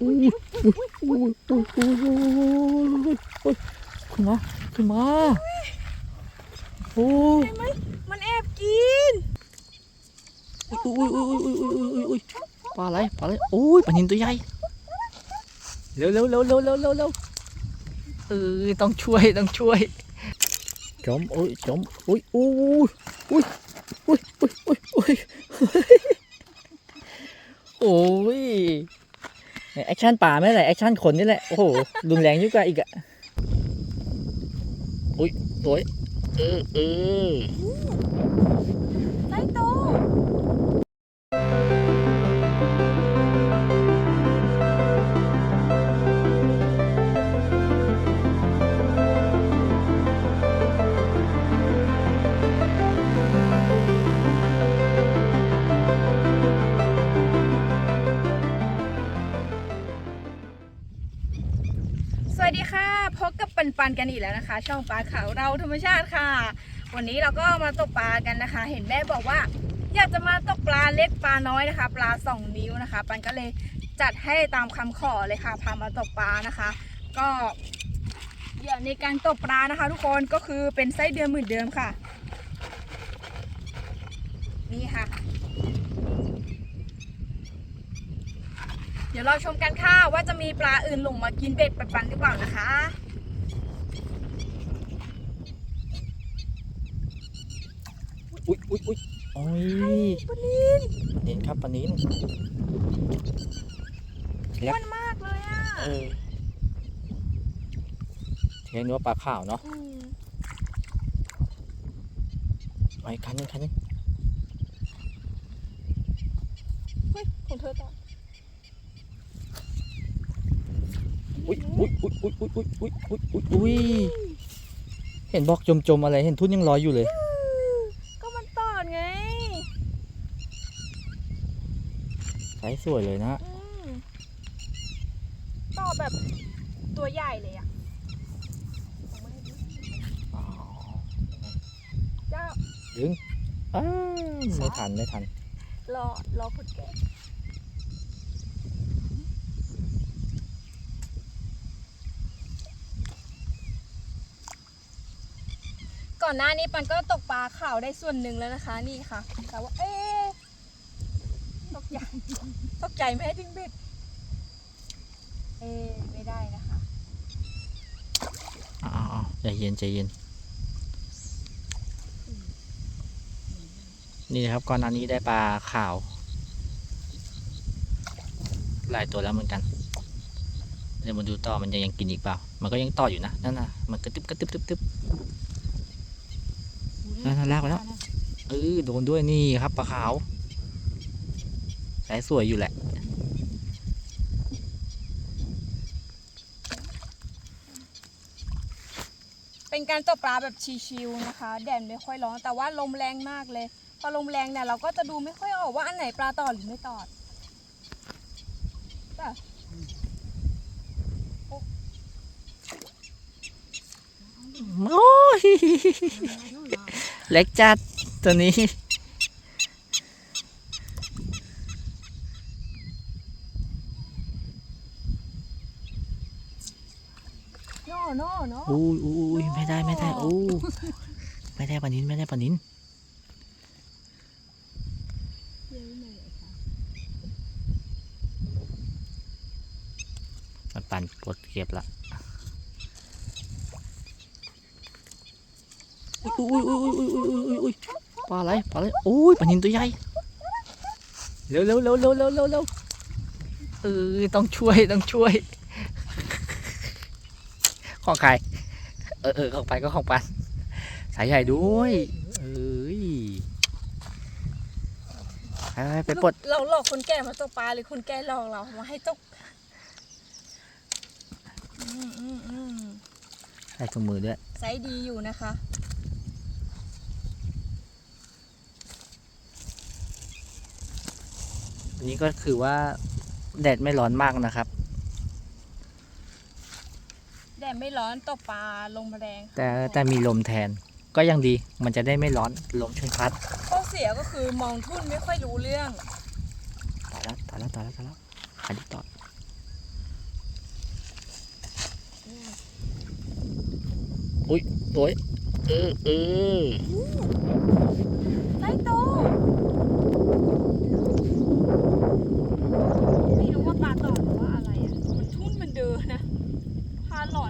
อุ้ยอุ้ยอุ้ยอุ้ยอุ้ยอุ้ยขึ้นมาขึ้นมาโอ้ยเห็นไหมมันแอบกินอุ้ยอุ้ยอุ้ยอุ้ยอุ้ยอุ้ยอุ้ยปลาอะไรปลาอะไรโอ้ยปลานินตัวใหญ่เร็วเร็วเร็วเร็วเร็วเร็วเร็วเออต้องช่วยต้องช่วยจมโอ้ยจมอุ้ยอุ้ยอุ้ยอุ้ยอุ้ยอุ้ยอุ้ยโอ้ยแอ คชั่นป่าไม่ไหละแอคชั่นคนนี่แหละ โอ้โหรุนแรงยิ่งกว่าอีกอะอุ้ยโอ้ยเออเออ กันอีกแล้วนะคะ ช่องปลาขาวเราธรรมชาติค่ะ วันนี้เราก็มาตกปลากันนะคะ เห็นแม่บอกว่า อยากจะมาตกปลาเล็กปลาน้อยนะคะ ปลาสองนิ้วนะคะ ปันก็เลยจัดให้ตามคำขอเลยค่ะพามาตกปลานะคะ ก็เหยื่อในการตกปลานะคะ ทุกคนก็คือเป็นไส้เดือนหมื่นเดิมค่ะ นี่ค่ะ เดี๋ยวเราชมกันค่ะว่าจะมีปลาอื่นหลงมากินเบ็ดปันๆหรือเปล่านะคะ อุ้ยอุ้ยอุ้ยโอ้ยปลานินปลานินครับปลานินอ้วนมากเลยอะเออเทียนว่าปลาขาวเนาะมเอาอีกคันนึงคันนึงเฮ้ยของเธอต่ออุ้ยอุ้ยอุ้ยอุ้ยอุ้ยอุ้ยอุ้ยอุ้ยอุ้ยอุ้ยเห็นบอกจมจมๆอะไรเห็นทุ่นยังลอยอยู่เลย ก็มันตอดไง ใสสวยเลยนะอืมตอดแบบตัวใหญ่เลยอะอ๋อเจ้าอ้าวไม่ทันไม่ทัน รอรอผลแกะก่อนหน้านี้ปันก็ตกปลาขาวได้ส่วนหนึ่งแล้วนะคะ นี่ค่ะ แต่ว่าเอ๊ะตก ใจตกใจไหมดึงเบ็ดเอ๊ไม่ได้นะคะอ้าวๆใจเย็นใจเย็น นี่นะครับก่อนหน้านี้ได้ปลาขาว หลายตัวแล้วเหมือนกันเดี๋ยวมาดูต่อมันจะยังกินอีกเปล่า มันก็ยังต่ออยู่นะ นั่นน่ะ มันกระตึบกระตึบตึบตึบนั่นๆลากไปแล้วเออโดนด้วยนี่ครับปลาขาว สายสวยอยู่แหละ เป็นการตกปลาแบบชิวๆนะคะ แดดไม่ค่อยร้อนแต่ว่าลมแรงมากเลย พอลมแรงเนี่ยเราก็จะดูไม่ค่อยออกว่าอันไหนปลาตอดหรือไม่ตอดจ้ะโอ้ยเล็กจัดตัวนี้ โน่โน่โน่อุ้ยอุ้ยไม่ได้ไม่ได้โอ้ไม่ได้ปลานินไม่ได้ปลานินมันปั่นกดเก็บละอุ้ยอุ้ยอุ้ยอุ้ยอุ้ยอุ้ยอุ้ยปลาอะไรปลาอะไรโอ้ยปลานินตัวใหญ่เร็วเร็วเร็วเร็วเร็วเร็วเร็วเออต้องช่วยต้องช่วย ของใคร เออเออของไปก็ของปันสายใหญ่ด้วย เอ้ยไปไปไปปลดเราหลอกคนแก่มาตกปลาหรือคนแก่หลอกเรามาให้ตกอืมอืมอืมใส่ถุงมือด้วยไซส์ดีอยู่นะคะอันนี้ก็คือว่าแดดไม่ร้อนมากนะครับ ไม่ร้อนตกปลาลมแรงแต่แต่มีลมแทนก็ยังดีมันจะได้ไม่ร้อนลมช่วยพัดข้อเสียก็คือมองทุ่นไม่ค่อยรู้เรื่องตายแล้วตายแล้วตายแล้วตายแล้วหันนี้ต่ออุ้ยตัวเออเออไปตัต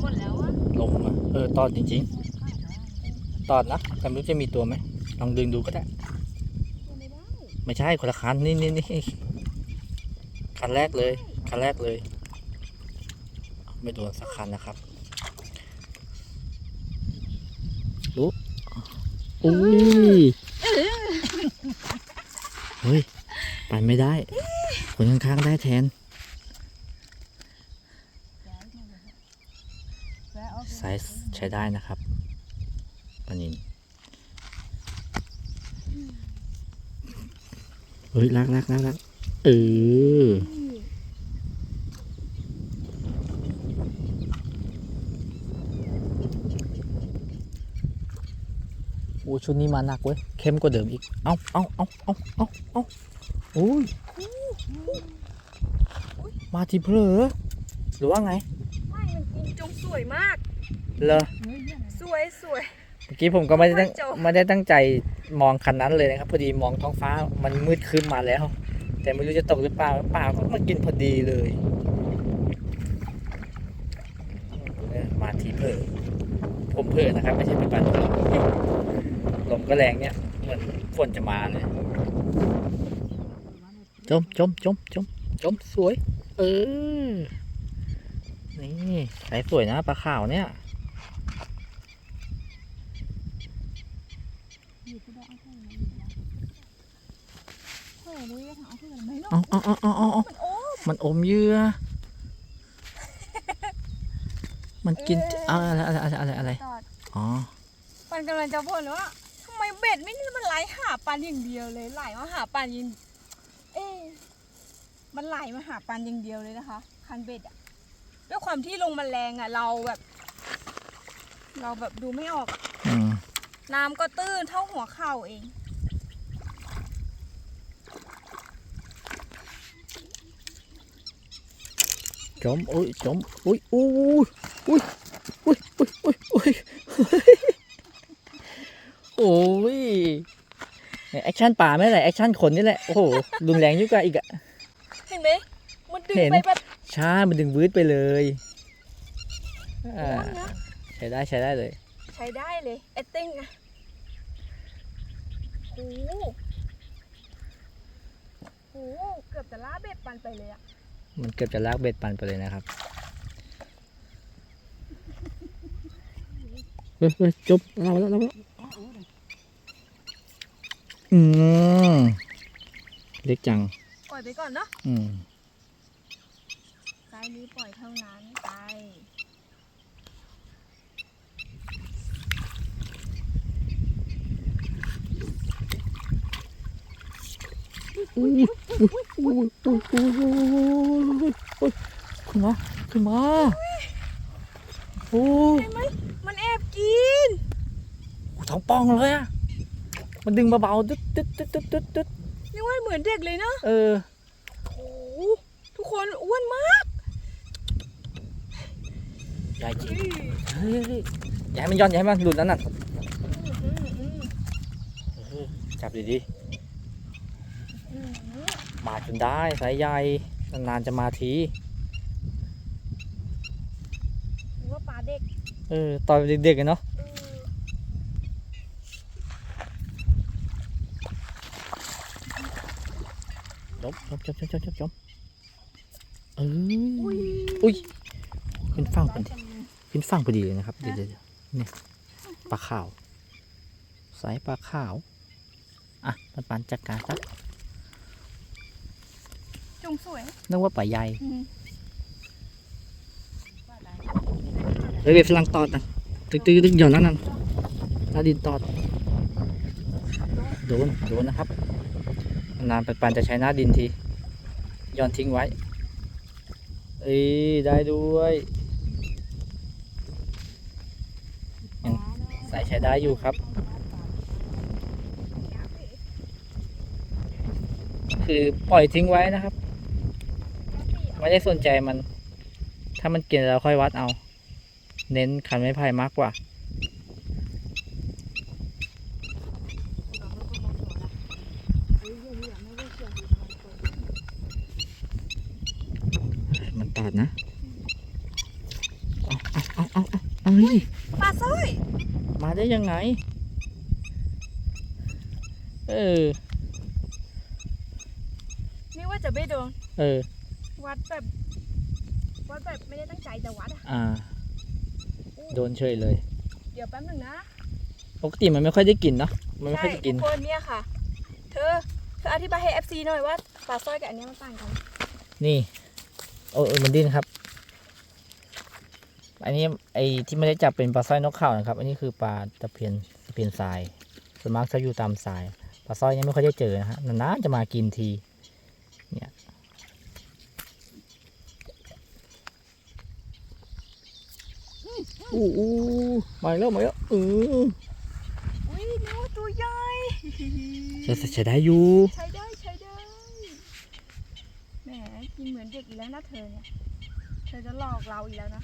หลอนหมดแล้วอะลงมาเออตอดจริงๆ ตอดนะแต่ไม่รู้จะมีตัวไหมลองดึงดูก็ได้ไม่ได้ ไม่ใช่คนละคันนี่นี่นี่คันแรกเลยคันแรกเลย ไม่โดนสักคันนะครับรู้อุ้ยเฮ้ย ไปไม่ได้ คนข้างๆได้แทน ไซส์ใช้ได้นะครับปลานินเฮ้ยลากลากลากลากเออโอ้ชุดนี้มาหนักเว้ยเข้มกว่าเดิมอีก เอาเอาเอาเอาเอาเอาโอ้ยมาทีเพลอหรือว่าไงไม่มันกินจงสวยมาก เหรอสวยสวยเมื่อกี้ผมก็ไม่ได้ตั้งโอ้ยโจ้ไม่ได้ตั้งใจมองคันนั้นเลยนะครับพอดีมองท้องฟ้ามันมืดครึ้มมาแล้ว แต่ไม่รู้จะตกหรือเปล่าเปล่าก็มากินพอดีเลยเออมาทีเพลอผมเพลอนะครับไม่ใช่เป็นปันลมก็แรงเนี่ยเหมือนฝนจะมาเลยจมจมจมจมจมสวย เออ นี่สายสวยนะปลาขาวเนี่ย เฮ้ยรู้ยังเอาเอาเอาเอาเอาเอามันโอมเยื่อ มันกินอะไรอะไรอะไรอะไรอะไร อ๋อ ปันกำลังจะพูดเลยว่าทำไมเบ็ดไม่นี่มันไหลหาปันอย่างเดียวเลยไหลมาหาปันยิงเอ๊มันไหลมาหาปันอย่างเดียวเลยนะคะ คันเบ็ดอะด้วยความที่ลงมันแรงอะเราแบบ เราแบบดูไม่ออกน้ำก็ตื้นเท่าหัวเข่าเอง จมอุ้ยจมอุ้ยอุ้ยอุ้ยอุ้ยอุ้ยอุ้ยอุ้ยโอ้ยแอคชั่นป่าไม่เป็นไรแอคชั่นคนนี่แหละ โอ้โหรุนแรงยิ่งกว่าอีกอะเห็นไหมมันดึงเห็นไปแบบช้ามันดึงวืดไปเลยอ่าโอ้ยนะใช้ได้ใช้ได้เลย ใช้ได้เลย acting อะโอ้โหโอ้โหเกือบจะล่าเบ็ดปันไปเลยอะ มันเกือบจะลากเบ็ดปันไปเลยนะครับเฮ้ยเฮ้ยจบเราแล้วเราแล้วอืมเล็กจัง ปล่อยไปก่อนเนาะอืม ไซส์นี้ปล่อยเท่านั้นไป อุ้ยอุ้ยอุ้ยอุ้ยอุ้ยอุ้ย ขึ้นมาขึ้นมาโอ้เห็นไหมมันแอบกินท้องป่องเลยอะมันดึงเบาๆตึ๊ดตึ๊ดตึ๊ดตึ๊ดตึ๊ดตึ๊ดยังว่าเหมือนเด็กเลยเนาะเออโอ้ทุกคนอ้วนมากใหญ่จริงเฮ้ยเฮ้ยอย่มันย้อนยาให้มันหลุดแล้วน่ะจับดีๆ มาจนได้สายใหญ่นานๆจะมาทีนึกว่าปลาเด็กเออตอนเด็กๆอะเนาะเออจบจบจบจบจบจบจบเอออุ้ยอุ้ยขึ้นฝั่งพอดีขึ้นฝั่งพอดีเลยนะครับ เดี๋ยวเดี๋ยวเดี๋ยวเนี่ยปลาขาว สายปลาขาว อะปันปันจัดการซะ จงสวยนึกว่าปลาใหญ่อืมเฮ้ยเว็บฝรั่งตอดนะตึกตึกตึกหย่อนนั่นนั่นหน้าดินตอด โดน โดนนะครับ นานปันปันจะใช้หน้าดินทีหย่อนทิ้งไว้เอ้ยได้ด้วยยังสายใช้ได้อยู่ครับ คือปล่อยทิ้งไว้นะครับ ไม่ได้สนใจมัน ถ้ามันกินเราค่อยวัดเอา เน้นขันไม้ไผ่มากกว่า มันตอดนะ เอาเอาเอาเอาาเอานี่ปลาสร้อย มาได้ยังไง เออ นี่ว่าจะไม่โดน เออ วัดแบบวัดแบบไม่ได้ตั้งใจแต่วัดอะอ่า โดนเฉยเลย เดี๋ยวแป๊บหนึ่งนะปกติมันไม่ค่อยได้กินเนาะมันไม่ค่อยได้กินทุกคนเนี่ยค่ะ เธอเธออธิบายให้ FC หน่อยว่าปลาสร้อยกับอันเนี้ยมันต่างกัน นี่ โอ้เออมันดิ้นครับ อันนี้ไอ้ที่ไม่ได้จับเป็นปลาสร้อยนกเขานะครับ อันนี้คือปลาตะเพียนตะเพียนทรายส่วนมากจะอยู่ตามทรายปลาสร้อยเนี่ยไม่ค่อยได้เจอนะฮะนานๆจะมากินที เนี่ย อู้อู้มาอีกแล้วมาอีกแล้วเอออุ้ยนี่ว่าตัวใหญ่จะใช้ได้อยู่ใช้ได้ใช้ได้แหมกินเหมือนเด็กอีกแล้วนะเธอเนี่ยเธอจะหลอกเราอีกแล้วนะ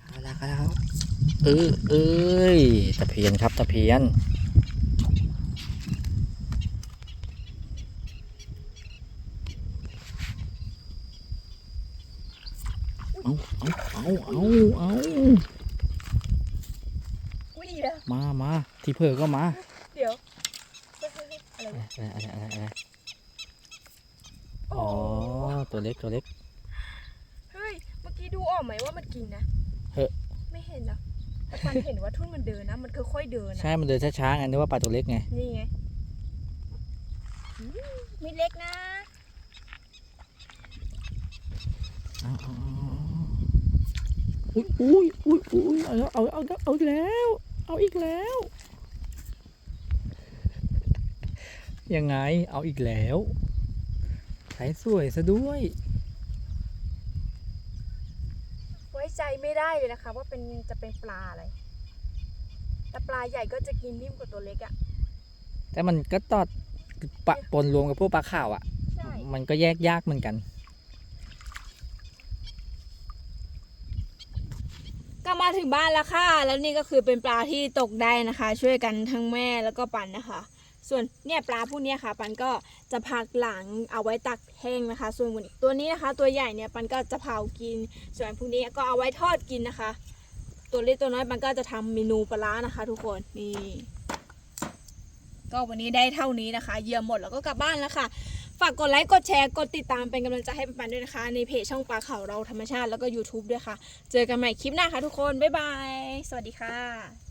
เอาละครับเออเอ้ยตะเพียนครับตะเพียน เอาเอาเอาเอาเอาอุ้ยเดี๋ยวมามาที่เพอก็มาเดี๋ยวเฮ้ยเฮ้ยเฮ้ยอะไรอะไรวะอะไรอะไรอะไรโอ้อ๋อตัวเล็กตัวเล็ก เฮ้ย เมื่อกี้ดูออกไหมว่ามันกินนะเฮ้ยไม่เห็นนะแต่ปันเห็นว่าทุ่นมันเดินนะ มันค่อยๆเดินนะใช่มันเดินช้าๆไงนึกว่าปลาตัวเล็กไงนี่ไงอืมไม่เล็กนะ เอาเอาเอาเอา อุ้ยอุ้ยอุ้ยอุ้ยเอาแล้วเอาเอาเอาเอาอีกแล้ว เอาอีกแล้ว ยังไงเอาอีกแล้วใช้สวยซะด้วย ไว้ใจไม่ได้เลยนะคะ ว่าเป็นจะเป็นปลาอะไร แต่ปลาใหญ่ก็จะกินนิ่มกว่าตัวเล็กอะ่ะแต่มันก็ตอดปะปนรวมกับพวกปลาข่าวอะ ใช่ มันก็แยกยากเหมือนกัน มาถึงบ้านแล้วค่ะ แล้วนี่ก็คือเป็นปลาที่ตกได้นะคะ ช่วยกันทั้งแม่แล้วก็ปันนะคะ ส่วนเนี่ยปลาพวกนี้ค่ะ ปันก็จะพักหลังเอาไว้ตักแห้งนะคะ ส่วนตัวนี้นะคะ ตัวใหญ่เนี่ยปันก็จะเผากิน ส่วนพวกนี้ก็เอาไว้ทอดกินนะคะ ตัวเล็กตัวน้อยปันก็จะทำเมนูปลานะคะ ทุกคนนี่ก็วันนี้ได้เท่านี้นะคะ เยี่ยมหมดแล้วก็กลับบ้านแล้วค่ะากกดไลค์ กดแชร์ กดติดตามเป็นกำลังใจให้ปันๆด้วยนะคะ ในเพจช่องปลาเขาเราธรรมชาติแล้วก็ YouTube ด้วยค่ะ เจอกันใหม่คลิปหน้าค่ะทุกคน บ๊ายบาย สวัสดีค่ะ